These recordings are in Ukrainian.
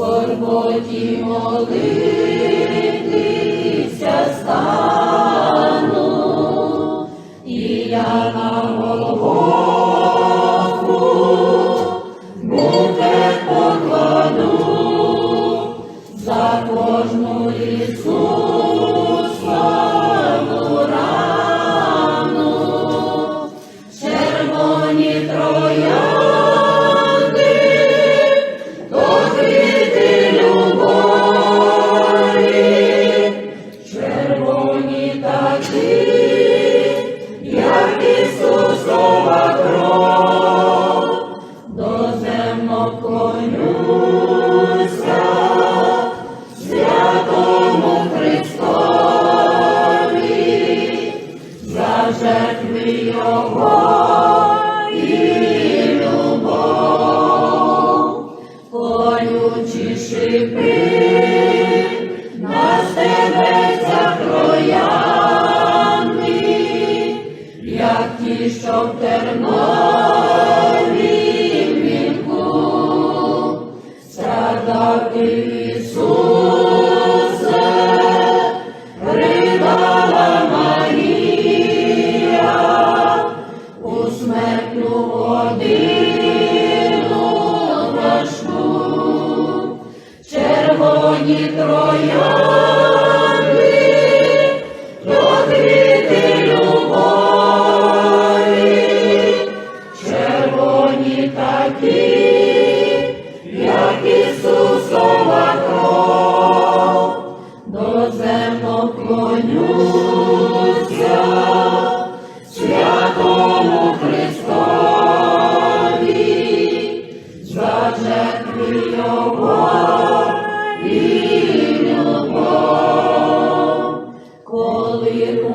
скорботі молитися стану, і я на Голгофу буде покладу за кожну Ісусову доземно клонюся, святому Христові, за жертви Його шипи, на стебецях троянди, як ті, що в тернові страдав Ісусе, ридала у смертну годину червоні троянди, то квіти любові, червоні такі, доземно клонюся, святому Христові, за жертви Його і любов, коли у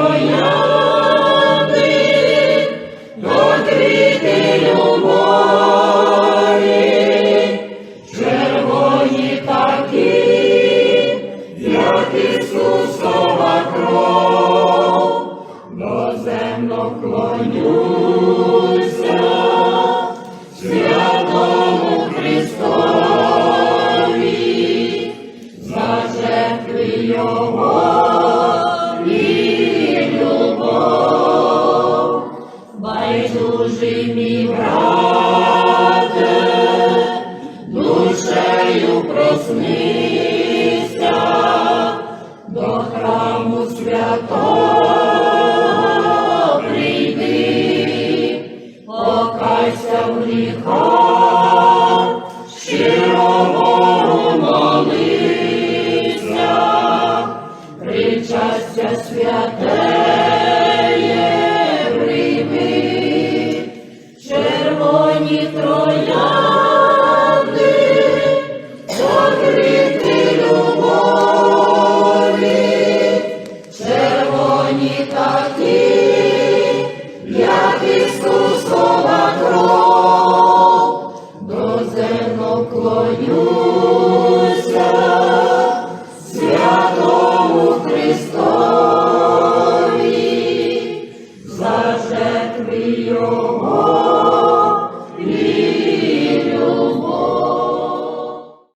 доземно клонюся, святому Христові, за жертви Його і любов, байдужий мій брате, душею проснися покайся в гріхах, щиро Богу молися, причастя святеє прийми, червоні троянди, закрити червоні такі, доземно